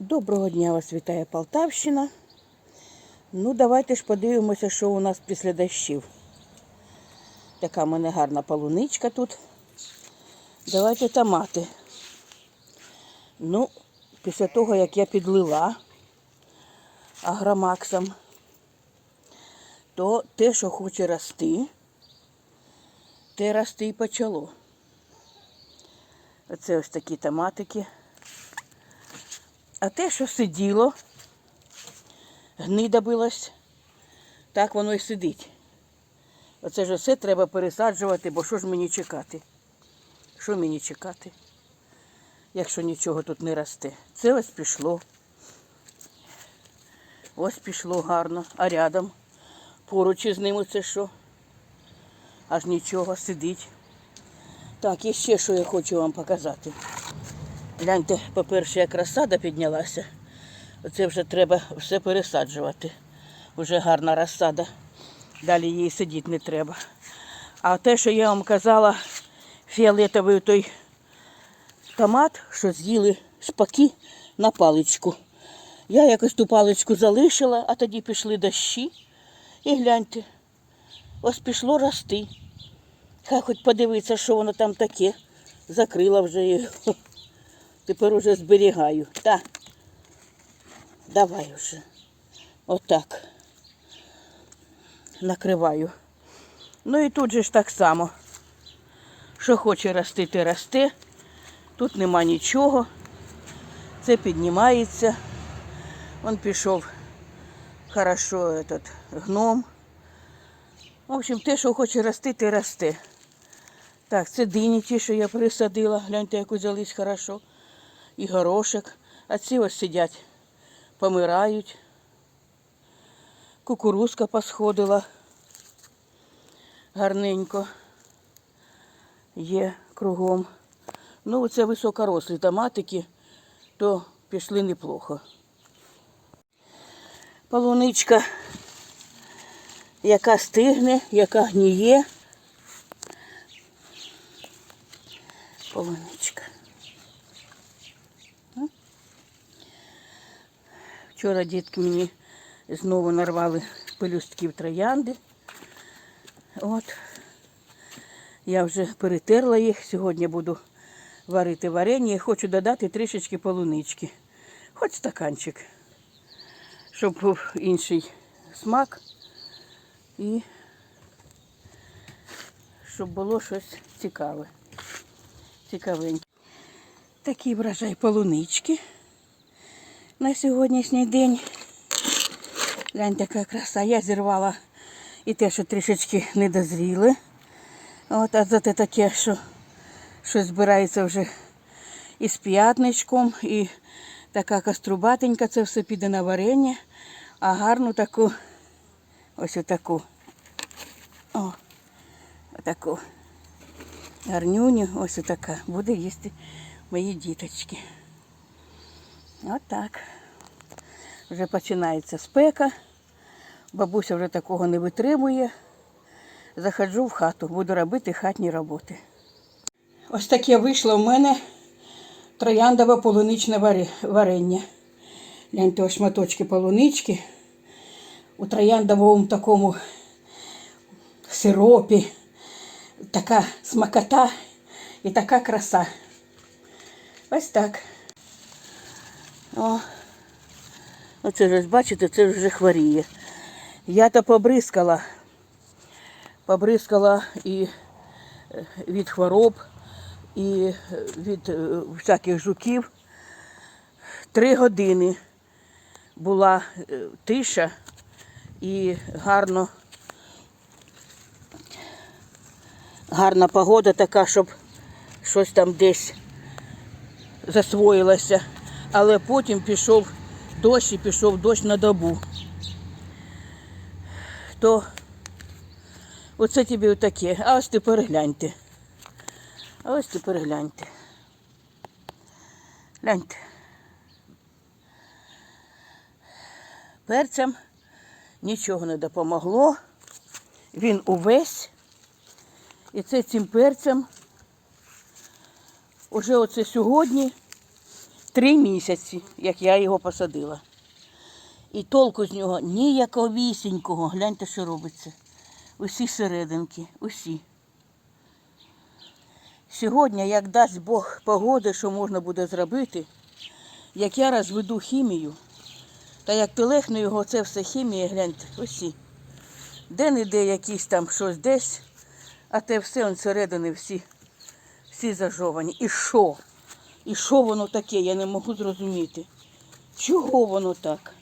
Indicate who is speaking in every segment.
Speaker 1: Доброго дня вас вітає Полтавщина. Ну, давайте ж подивимося, що у нас після дощів. Така в мене гарна полуничка тут. Давайте томати. Ну, після того, як я підлила агромаксом, то те, що хоче рости, те рости і почало. Оце ось такі томатики. А те, що сиділо, гнида билась, так воно і сидить. Оце ж все треба пересаджувати, бо що ж мені чекати? Що мені чекати, якщо нічого тут не росте? Це ось пішло. Ось пішло гарно, а рядом поруч із ним це що? Аж нічого сидить. Так, і ще що я хочу вам показати. Гляньте, по-перше, як розсада піднялася. Оце вже треба все пересаджувати. Вже гарна розсада. Далі її сидіти не треба. А те, що я вам казала, фіолетовий той томат, що з'їли шпаки на паличку. Я якось ту паличку залишила, а тоді пішли дощі. І гляньте, ось пішло рости. Хай хоч подивиться, що воно там таке. Закрила вже його. Тепер уже зберігаю. Так. Давай вже. Отак. Накриваю. Ну і тут же ж так само. Що хоче рости, те росте. Тут нема нічого. Це піднімається. Он пішов хорошо этот гном. В общем, те, що хоче рости, те росте. Так, це дині ті, що я присадила. Гляньте, як узялись хорошо. І горошок. А ці ось сидять, помирають. Кукурузка посходила. Гарненько. Є кругом. Ну, оце високорослі томатики, то пішли неплохо. Полуничка, яка стигне, яка гніє. Полуничка. Вчора дітки мені знову нарвали пелюстків троянди. От. Я вже перетерла їх. Сьогодні буду варити варення і хочу додати трішечки полунички. Хоч стаканчик, щоб був інший смак і щоб було щось цікаве. Цікавеньке. Такий врожай полунички на сьогоднішній день. Гляньте, яка краса. Я зірвала і те, що трішечки не дозріли. От, а зате таке, що щось збирається вже із п'ятничком, і така каструбатенька, це все піде на варення, а гарну таку, ось отаку. О, отаку гарнюню, ось отака. Буде їсти мої діточки. Отак. Вже починається спека. Бабуся вже такого не витримує. Заходжу в хату, буду робити хатні роботи. Ось таке вийшло в мене трояндове полуничне варе- варення. Гляньте, ось шматочки полунички. У трояндовому такому сиропі. Така смакота і така краса. Ось так. О, оце ж бачите, це вже хворіє. Я то побризкала, побризкала і е, від хвороб, і е, від е, всяких жуків. Три години була тиша і гарно, гарна погода така, щоб щось там десь засвоїлося. Але потім пішов дощ і пішов дощ на добу. То оце тобі отаке. А ось тепер гляньте. А ось тепер гляньте. Гляньте. Перцям нічого не допомогло. Він увесь. І це цим перцем уже оце сьогодні три місяці, як я його посадила. І толку з нього ніяковісінького. Гляньте, що робиться. Усі серединки, усі. Сьогодні, як дасть Бог погоди, що можна буде зробити, як я розведу хімію, та як телехну його, це все хімія, гляньте, усі. Де-не-де якісь там щось десь, а те все он середини всі, всі зажовані. І що? І що воно таке, я не можу зрозуміти. Чого воно так?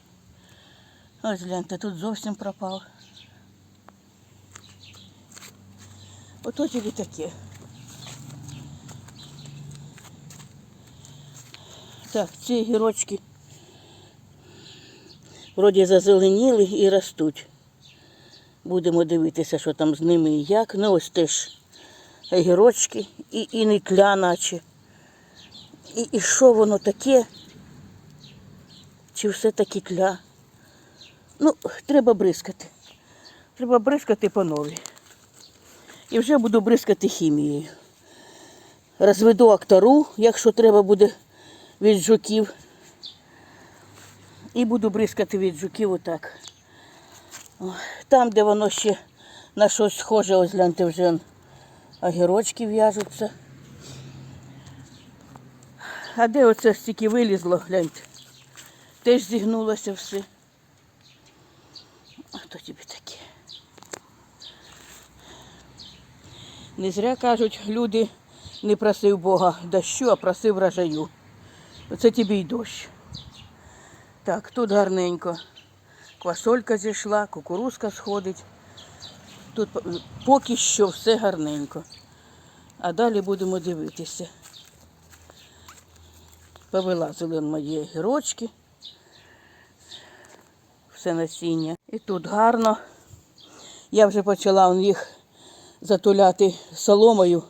Speaker 1: Ось гляньте, тут зовсім пропав. Ото тільки таке. Так, ці гірочки вроді зазеленіли і ростуть. Будемо дивитися, що там з ними і як. Ну ось теж гірочки і, і не тля наче. І, і що воно таке? Чи все-таки тля? Ну, треба бризкати. Треба бризкати по новій. І вже буду бризкати хімією. Розведу актару, якщо треба буде від жуків. І буду бризкати від жуків отак. Там, де воно ще на щось схоже, ось гляньте, вже огірочки в'яжуться. А де оце стільки вилізло, гляньте. Теж зігнулося все. А то тобі таке. Не зря кажуть, люди не просив Бога дощу, а просив рожаю. Оце тобі й дощ. Так, тут гарненько. Квасолька зійшла, кукурузка сходить. Тут поки що все гарненько. А далі будемо дивитися. Повилазили мої огірочки. Все насіння. І тут гарно. Я вже почала їх затуляти соломою,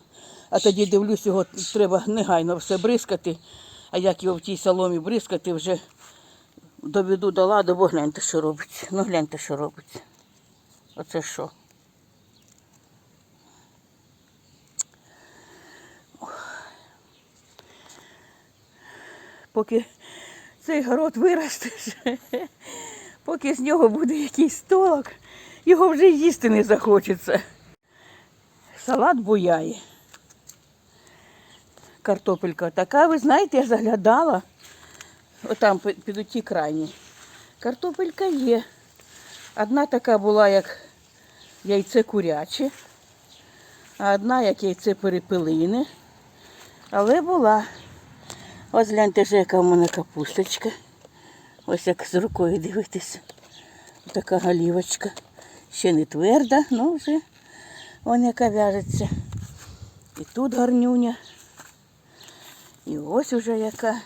Speaker 1: а тоді дивлюсь, його треба негайно все бризкати. А як його в тій соломі бризкати, вже доведу до ладу, бо гляньте, що робиться. Ну гляньте, що робиться. Оце що? Поки цей город виростеш, поки з нього буде якийсь столок, його вже їсти не захочеться. Салат буяє. Картопелька така, ви знаєте, я заглядала. Отам під оті крайні. Картопелька є. Одна така була, як яйце куряче, а одна, як яйце перепелине. Але була. Ось гляньте, вже, яка в мене капусточка. Ось як з рукою дивитися. Така голівочка. Ще не тверда, ну вже вон яка в'яжеться. І тут гарнюня. І ось уже яка.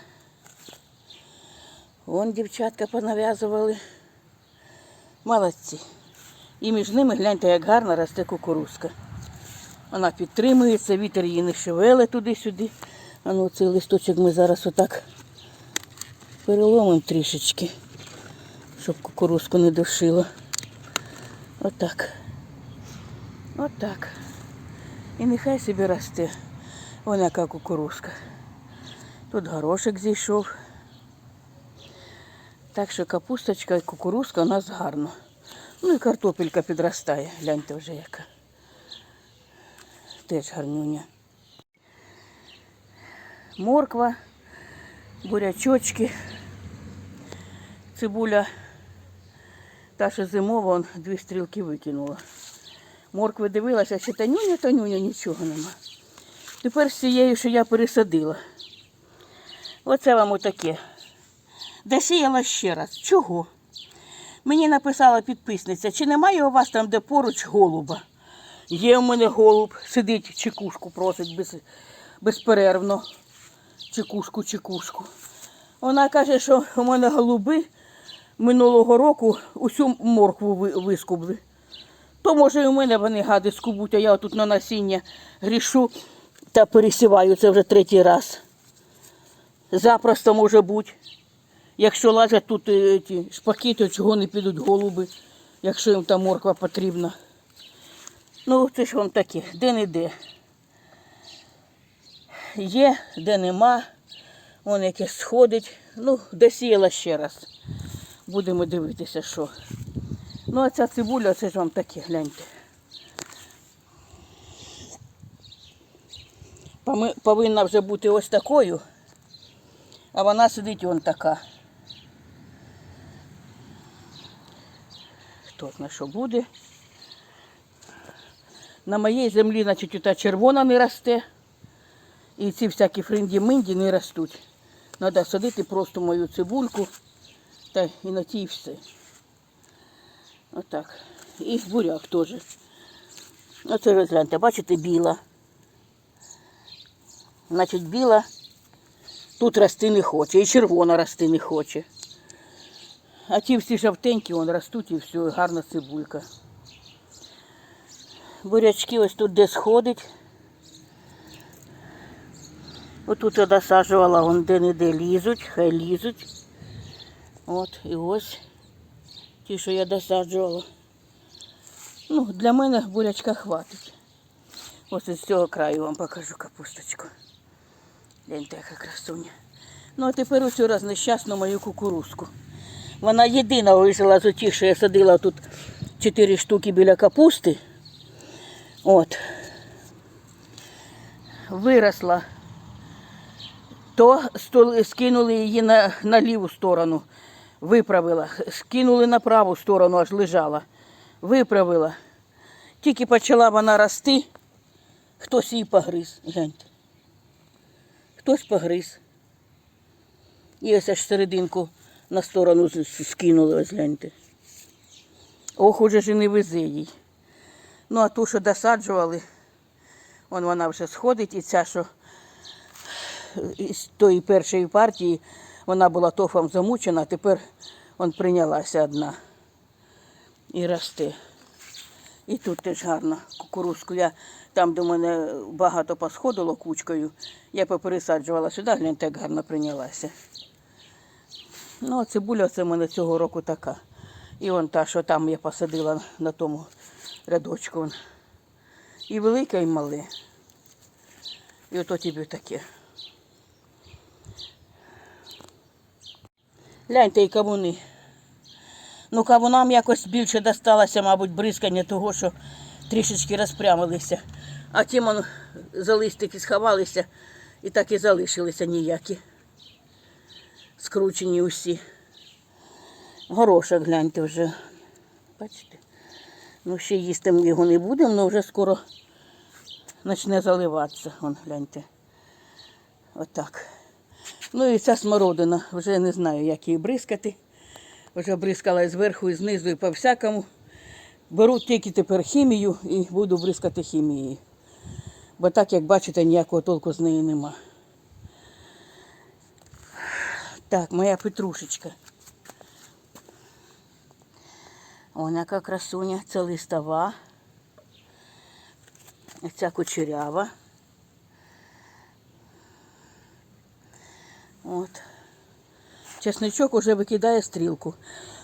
Speaker 1: Вон дівчатка понав'язували. Молодці. І між ними гляньте, як гарно росте кукурузка. Вона підтримується, вітер її не шевеле туди-сюди. А ну цей листочок ми зараз отак переломимо трішечки, щоб кукурузку не душило. Отак. Отак. І нехай собі росте. Вона яка кукурузка. Тут горошек зійшов. Так що капусточка і кукурузка у нас гарно. Ну і картопелька підростає. Гляньте вже яка. Теж гарнюня. Морква, бурячочки, цибуля. Та, що зимова, он дві стрілки викинула. Моркви дивилася, ще танюня, танюня, нічого нема. Тепер з цією, що я пересадила. Оце вам отаке. Досіяла ще раз. Чого? Мені написала підписниця, чи немає у вас там, де поруч голуба? Є у мене голуб, сидить, чекушку просить без, безперервно. Чекушку, чекушку. Вона каже, що у мене голуби минулого року усю моркву вискубли. То може і у мене вони гади скубуть, а я тут на насіння грішу та пересіваю це вже третій раз. Запросто може бути. Якщо лазять тут е, ті шпаки, то чого не підуть голуби, якщо їм та морква потрібна. Ну, це ж вам таке, де не де. Є, де нема. Вон якесь сходить. Ну, досіяла ще раз. Будемо дивитися, що. Ну, а ця цибуля, це ж вам таке, гляньте. Повинна вже бути ось такою, а вона сидить вон така. Хто знає, що буде. На моїй землі, значить, та червона не росте. І ці всякі фринді-минді не ростуть. Треба садити просто мою цибульку та і на тій все. Отак. І буряк теж. Оце розгляньте, бачите, біла. Значить, біла тут рости не хоче, і червона рости не хоче. А ті всі жовтенькі вон ростуть і все, гарна цибулька. Бурячки ось тут де сходить. Отут я досаджувала, вон де-не-де лізуть, хай лізуть. От, і ось ті, що я досаджувала. Ну, для мене бурячка хватить. Ось із цього краю вам покажу капусточку. Гляньте, яка красуня. Ну, а тепер ось раз нещасну мою кукурузку. Вона єдина вижила з отих, що я садила тут 4 штуки біля капусти. От. Виросла. То скинули її на, на ліву сторону, виправила. Скинули на праву сторону, аж лежала. Виправила. Тільки почала вона рости, хтось її погриз. Гляньте. Хтось погриз. І ось аж серединку на сторону скинули, ось гляньте. Ох, уже ж і не везе їй. Ну, а ту, що досаджували, вон вона вже сходить, і ця, що із тої першої партії, вона була тофом замучена, а тепер он прийнялася одна і росте. І тут теж гарно кукурузку. Я там, де мене багато посходило кучкою, я попересаджувала сюди, гляньте, як гарно прийнялася. Ну, а цибуля це в мене цього року така. І вон та, що там я посадила на тому рядочку. І велике, і мале. І ото тобі таке. Гляньте, і кавуни. Ну, кавунам якось більше досталося, мабуть, бризкання того, що трішечки розпрямилися. А ті он, за листики сховалися і так і залишилися ніякі. Скручені усі. Горошок гляньте вже. Бачите? Ну, ще їсти ми його не будемо, але вже скоро почне заливатися. Вон, гляньте. Отак. Ну і ця смородина. Вже не знаю, як її бризкати. Вже бризкала і зверху, і знизу, і по всякому. Беру тільки тепер хімію і буду бризкати хімією. Бо так, як бачите, ніякого толку з неї нема. Так, моя петрушечка. Вон яка красуня, це листова. Ця кучерява. От. Чесничок уже викидає стрілку.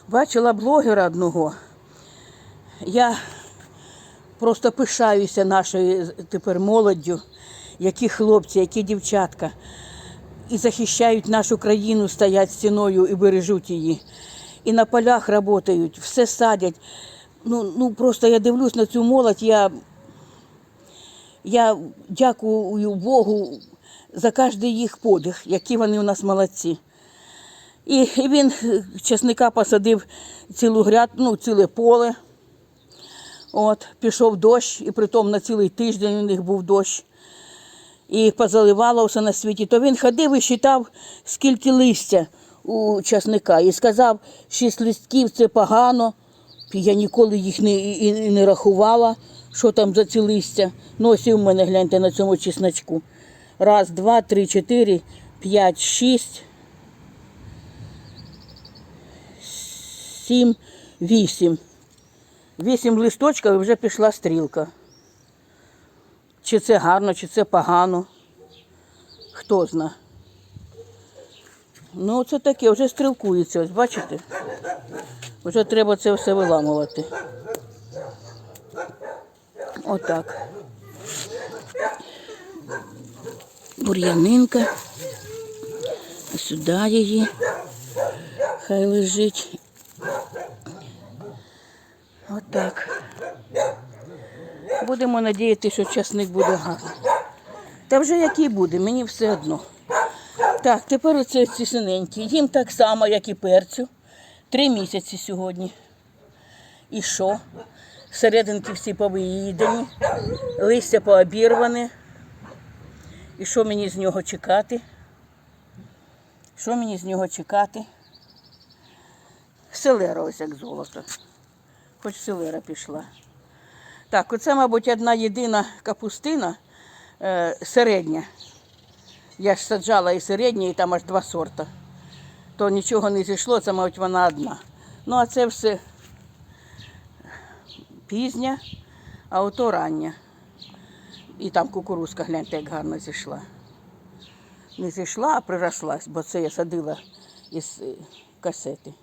Speaker 1: Бачила блогера одного. Я просто пишаюся нашою тепер молоддю, які хлопці, які дівчатка. І захищають нашу країну, стоять стіною і бережуть її. І на полях працюють, все садять. Ну, ну просто я дивлюсь на цю молодь, я, я дякую Богу за кожен їх подих, які вони у нас молодці. І він часника посадив цілу гряд, ну, ціле поле. От, пішов дощ, і притом на цілий тиждень у них був дощ. І позаливало все на світі. То він ходив і считав, скільки листя у часника. І сказав, шість листків це погано. Я ніколи їх не, і, не рахувала, що там за ці листя. Ну, ось і в мене гляньте на цьому чесночку. Раз, два, три, чотири, п'ять, шість. сім, вісім. Вісім листочків і вже пішла стрілка. Чи це гарно, чи це погано. Хто зна. Ну, це таке, вже стрілкується, ось бачите? Вже треба це все виламувати. Отак. Бур'янинка. Сюди її. Хай лежить. Отак. Будемо надіятися, що часник буде гарний. Та вже який буде, мені все одно. Так, тепер оце ці синенькі. Їм так само, як і перцю. Три місяці сьогодні. І що? Серединки всі повиїдені, листя пообірване. І що мені з нього чекати? Що мені з нього чекати? Селера ось як золото. Хоч селера пішла. Так, оце, мабуть, одна єдина капустина е, середня. Я ж саджала і середня, і там аж два сорта. То нічого не зійшло, це, мабуть, вона одна. Ну, а це все пізня, а ото рання. І там кукурузка, гляньте, як гарно зійшла. Не зійшла, а прирослась, бо це я садила із е, касети.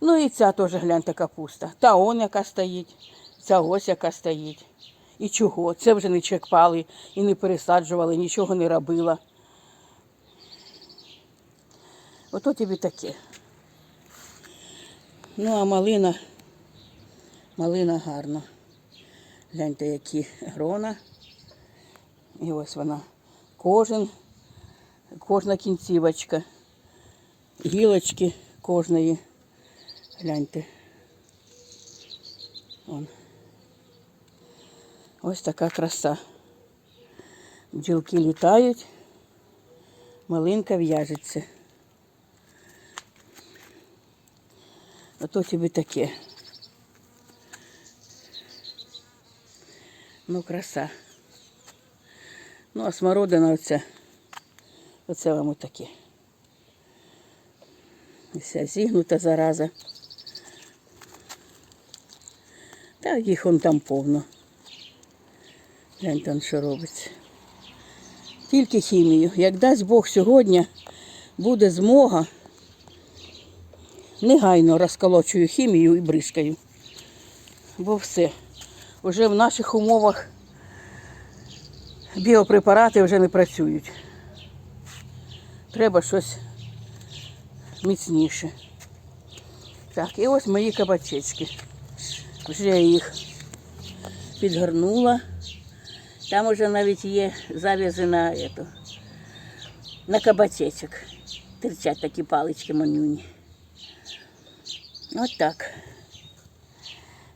Speaker 1: Ну і ця теж гляньте капуста. Та он яка стоїть, ця ось яка стоїть. І чого? Це вже не чекпали і не пересаджували, нічого не робила. Ото тобі таке. Ну, а малина, малина гарна. Гляньте, які грона. І ось вона. Кожен, кожна кінцівочка. Гілочки кожної. Гляньте. Вон. Ось така краса. Бджілки літають, малинка в'яжеться. Ото тобі таке. Ну, краса. Ну, а смородина оця. Оце вам отаке. Вся зігнута зараза. Та їх он там повно. Гляньте, он що робиться. Тільки хімію. Як дасть Бог сьогодні буде змога, негайно розколочую хімію і бризкаю. Бо все. Уже в наших умовах біопрепарати вже не працюють. Треба щось міцніше. Так, і ось мої кабачечки. Вже я їх підгорнула. Там уже навіть є зав'язи на, на кабачечок. Терчать такі палички манюні. От так.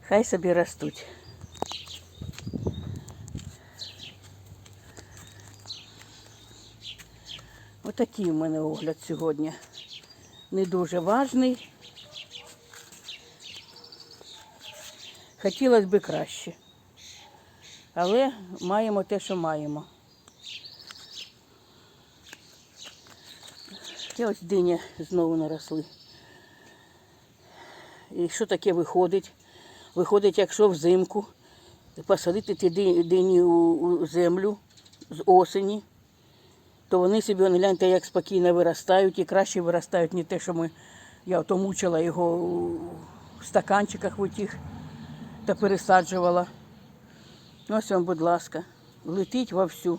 Speaker 1: Хай собі ростуть. Отакий у мене огляд сьогодні. Не дуже важний. Хотілося б краще. Але маємо те, що маємо. І ось диня знову наросли. І що таке виходить? Виходить, якщо взимку посадити ті дині у землю з осені, то вони собі, гляньте, як спокійно виростають і краще виростають, не те, що ми, я ото мучила його у стаканчиках в тих та пересаджувала. Ось вам, будь ласка, летить вовсю.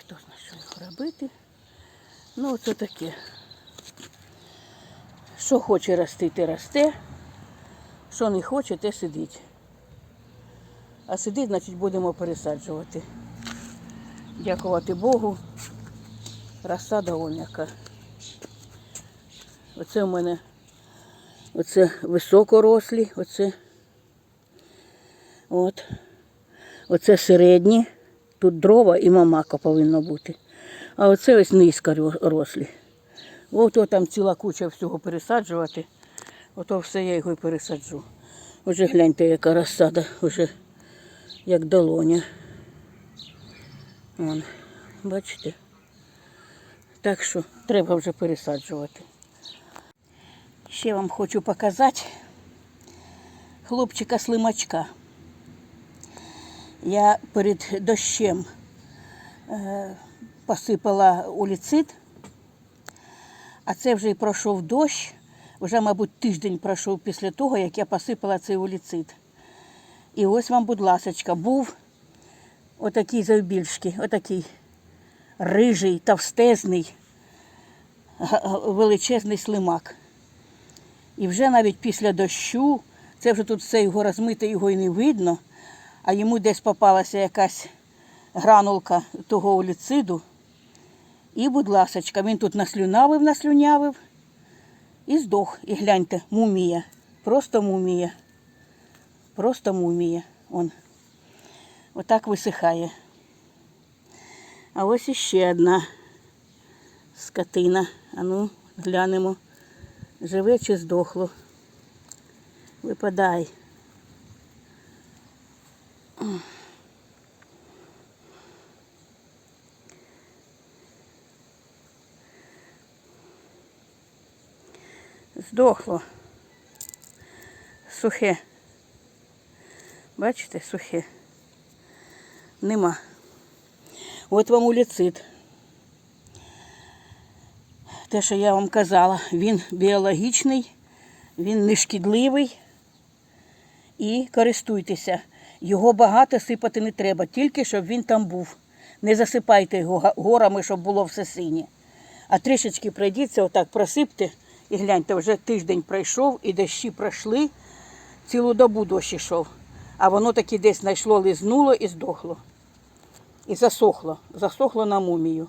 Speaker 1: Хто знає, що робити? Ну, це таке. Що хоче рости, те росте, що не хоче, те сидить. А сидить, значить, будемо пересаджувати. Дякувати Богу. Розсада оняка. Оце в мене оце високорослі, оце. От. Оце середні. Тут дрова і мамака повинно бути. А оце ось низько рослі. Ото там ціла куча всього пересаджувати. Ото все я його і пересаджу. Уже гляньте, яка розсада, вже як долоня. Вон, бачите? Так що треба вже пересаджувати. Ще вам хочу показати хлопчика слимачка. Я перед дощем е, посипала уліцит, а це вже й пройшов дощ. Вже, мабуть, тиждень пройшов після того, як я посипала цей уліцит. І ось вам, будь ласочка, був Отакий завбільшки, отакий рижий, товстезний, величезний слимак. І вже навіть після дощу, це вже тут все його розмите, його і не видно, а йому десь попалася якась гранулка того оліциду. І, будь ласочка, він тут наслюнавив, наслюнявив і здох. І гляньте, мумія. Просто мумія. Просто мумія. Он. Отак висихає. А ось іще одна скотина. А ну, глянемо, живе чи здохло. Випадай. Здохло. Сухе. Бачите, сухе. Нема. От вам уліцит. Те, що я вам казала, він біологічний, він не шкідливий. І користуйтеся. Його багато сипати не треба, тільки щоб він там був. Не засипайте його горами, щоб було все синє. А трішечки пройдіться, отак просипте і гляньте, вже тиждень пройшов і дощі пройшли, цілу добу дощ ішов. А воно таки десь знайшло, лизнуло і здохло. І засохло. Засохло на мумію.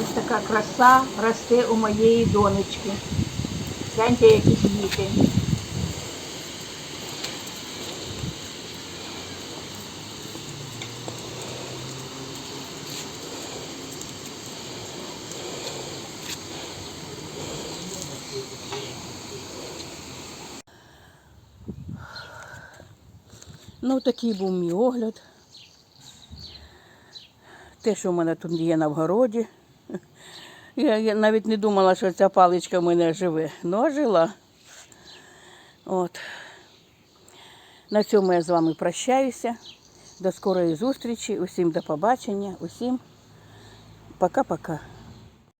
Speaker 1: Ось така краса росте у моєї донечки. Гляньте, які квіти. Ну, такий був мій огляд. Те, що в мене тут є на вгороді. Я, я навіть не думала, що ця паличка в мене живе. Ну, а жила. От. На цьому я з вами прощаюся. До скорої зустрічі. Усім до побачення. Усім пока-пока.